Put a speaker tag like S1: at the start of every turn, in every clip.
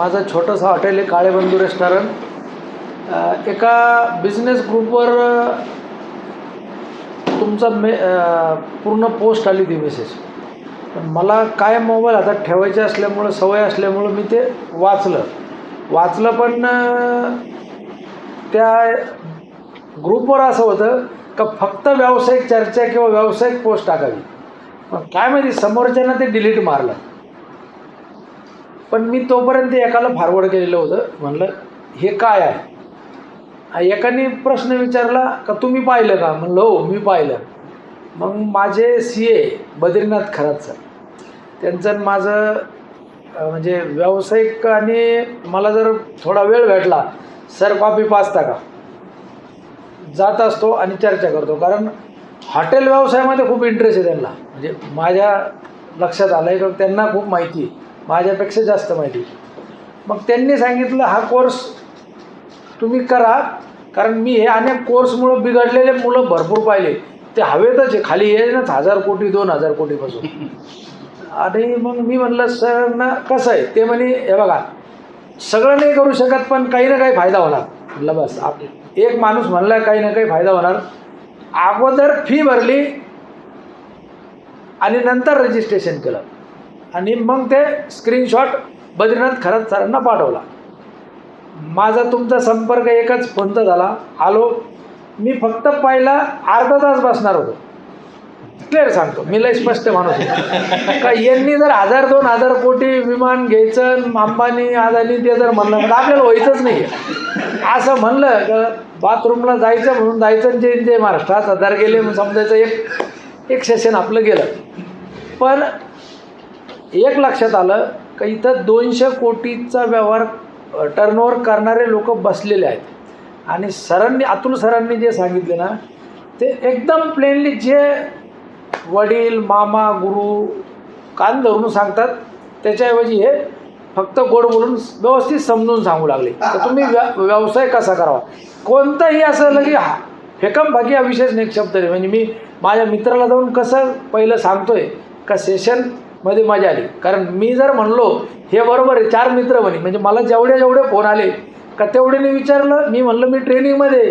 S1: माझं छोटंसं हॉटेल आहे काळेबंधू रेस्टॉरंट. एका बिझनेस ग्रुपवर तुमचा मे पूर्ण पोस्ट आली ती मेसेज पण मला काय मोबाईल हातात ठेवायचे असल्यामुळं सवय असल्यामुळं मी ते वाचलं. वाचलं पण त्या ग्रुपवर असं होतं का फक्त व्यावसायिक चर्चा किंवा व्यावसायिक पोस्ट टाकावी. पण काय माहिती समोरच्यानं ते डिलीट मारलं. पण मी तोपर्यंत एकाला फॉरवर्ड केलेलं होतं. म्हणलं हे काय आहे? एकाने प्रश्न विचारला का तुम्ही पाहिलं का? म्हणलं हो मी पाहिलं. मग माझे C A Badrinath Kharat sir. त्यांचं आणि माझं म्हणजे व्यावसायिक आणि मला जर थोडा वेळ भेटला सर कॉपी पाचता का? जात असतो आणि चर्चा करतो. कारण हॉटेल व्यवसायामध्ये खूप इंटरेस्ट आहे त्यांना. म्हणजे माझ्या लक्षात आलं आहे त्यांना खूप माहिती आहे. माझ्यापेक्षा जास्त माहिती. मग त्यांनी सांगितलं हा कोर्स तुम्ही करा. कारण मी हे अनेक कोर्समुळं बिघडलेले मुलं भरपूर पाहिले. ते हवेतच आहे. खाली ये ना हजार कोटी दोन हजार कोटीपासून. आणि मग मी म्हणलं सर ना कसं आहे? ते म्हणे हे बघा सगळं नाही करू शकत पण काही ना काही फायदा होणार. म्हणलं बस आप एक माणूस म्हणला काही ना काही फायदा होणार. अगोदर फी भरली आणि नंतर रजिस्ट्रेशन केलं. आणि मग ते स्क्रीनशॉट बद्रीनाथ खरात सरांना पाठवला. माझा तुमचा संपर्क एकच फोनचा झाला. आलो. मी फक्त पहिला अर्धा तास बसणार होतो. क्लिअर सांगतो. मी लय स्पष्ट माणूस का यांनी जर हजार दोन हजार कोटी विमान घ्यायचं अंबानी आदानी ते जर म्हणलं तर आपल्याला व्हायचंच नाही असं म्हणलं का बाथरूमला जायचं म्हणून जायचं आणि जे जे महाराष्ट्रात हजार गेले म्हणून समजायचं एक एक सेशन आपलं गेलं. पण एक लक्षात आलं का इथं दोनशे कोटीचा व्यवहार टर्नओव्हर करणारे लोक बसलेले आहेत. आणि सरांनी अतुल सरांनी जे सांगितले ना ते एकदम प्लेनली जे वडील मामा गुरु कान धरून सांगतात त्याच्याऐवजी हे फक्त गोड बोलून व्यवस्थित समजून सांगू लागले. तर तुम्ही व्या व्यवसाय कसा करावा? कोणताही असं लगे हा फेकम भागी हा विशेष नाही शब्द नाही म्हणजे मी माझ्या मित्राला जाऊन कसं पहिलं सांगतोय का सेशन मध्ये मजा आली. कारण मी जर म्हणलो हे बरोबर आहे चार मित्र म्हणे. म्हणजे मला जेवढे जेवढे फोन आले का तेवढ्याने विचारलं मी म्हणलं मी ट्रेनिंगमध्ये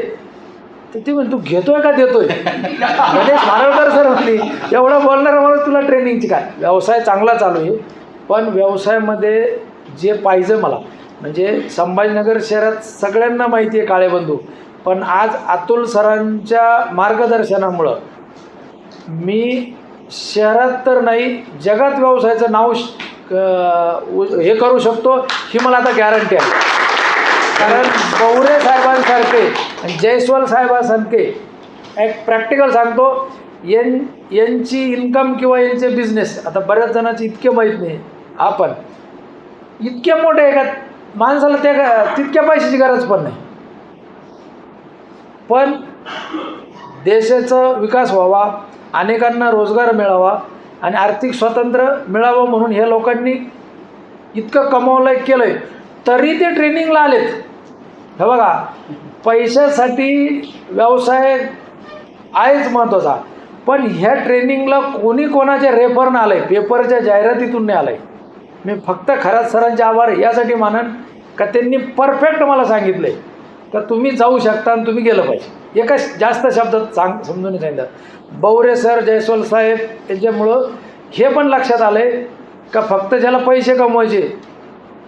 S1: तर ती म्हण तू घेतोय का देतोय? गणेश मारळकर सर म्हणली एवढं बोलणार म्हणून तुला ट्रेनिंगची काय? व्यवसाय चांगला चालू आहे पण व्यवसायामध्ये जे पाहिजे मला म्हणजे संभाजीनगर शहरात सगळ्यांना माहिती आहे काळेबंधू पण आज अतुल सरांच्या मार्गदर्शनामुळं मी शहरात तर नाही जगात व्यवसायाचं नाव श- क- उ- हे करू शकतो ही मला आता गॅरंटी आहे. कारण गौरे साहेबांसारखे आणि जयस्वाल साहेबांसारखे एक प्रॅक्टिकल सांगतो यां यांची इन्कम किंवा यांचे बिझनेस आता बऱ्याच जणांचे इतके माहीत नाही आपण. इतके मोठे आहे का माणसाला त्या तितक्या पैशाची गरज पण नाही. पण देशाचा विकास व्हावा अनेकांना रोजगार मिळावा आणि आर्थिक स्वातंत्र्य मिळावं म्हणून ह्या लोकांनी इतकं कमवलं आहे केलं आहे तरी ते ट्रेनिंगला आलेत. हे बघा पैशासाठी व्यवसाय आहेच महत्त्वाचा. पण ह्या ट्रेनिंगला कोणी कोणाच्या रेफरनं आलं आहे पेपरच्या जाहिरातीतून नाही आलं आहे मी फक्त खरात सरांचे आभार यासाठी मानन का त्यांनी परफेक्ट मला सांगितलं आहे का तुम्ही जाऊ शकता आणि तुम्ही गेलं पाहिजे. एका जास्त शब्दात सांग समजून सांगितलं बौरे सर जयस्वाल साहेब यांच्यामुळं हे पण लक्षात आलं आहे का फक्त ज्याला पैसे कमवायचे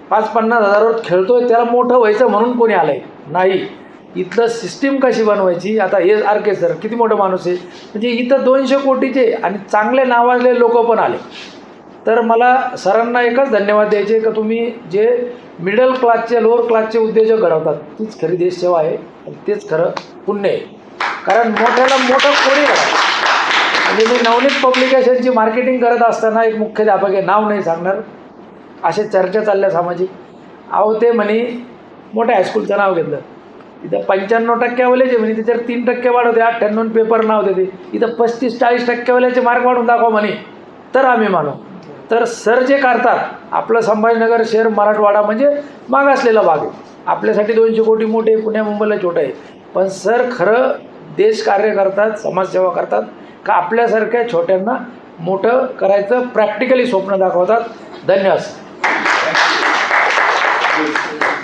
S1: पाच पन्नास हजारावर आहे त्याला मोठं व्हायचं म्हणून कोणी आलं आहे नाही. इथलं सिस्टीम कशी बनवायची? आता हे आर के सर किती मोठं माणूस आहे? म्हणजे इथं दोनशे कोटीचे आणि चांगले नावाजले लोक पण आले. तर मला सरांना एकच धन्यवाद द्यायचे का तुम्ही जे मिडल क्लासचे लोअर क्लासचे उद्योजक घडवतात तीच खरी देशसेवा आहे आणि तेच खरं पुण्य आहे. कारण मोठ्याला मोठं कोणी घडा म्हणजे मी नवनीत पब्लिकेशनची मार्केटिंग करत असताना एक मुख्याध्यापक आहे नाव नाही सांगणार. असे चर्चा चालल्या सामाजिक. अहो ते म्हणे मोठ्या हायस्कूलचं नाव घेतलं. इथं पंच्याण्णव टक्क्यावाल्याचे म्हणे त्याच्यावर तीन टक्के वाढवते अठ्ठ्याण्णव पेपर नाव देते. इथं पस्तीस चाळीस टक्केवाल्याचे मार्क वाढून दाखवा म्हणे. तर आम्ही मानू. तर सर जे करतात आपलं संभाजीनगर शहर मराठवाडा म्हणजे मागासलेला भाग आहे. आपल्यासाठी दोनशे कोटी मोठे पुण्या मुंबईला छोटं आहे. पण सर खरं देश कार्य करतात समाजसेवा करतात का आपल्यासारख्या छोट्यांना मोठं करायचं प्रॅक्टिकली स्वप्न दाखवतात. धन्यवाद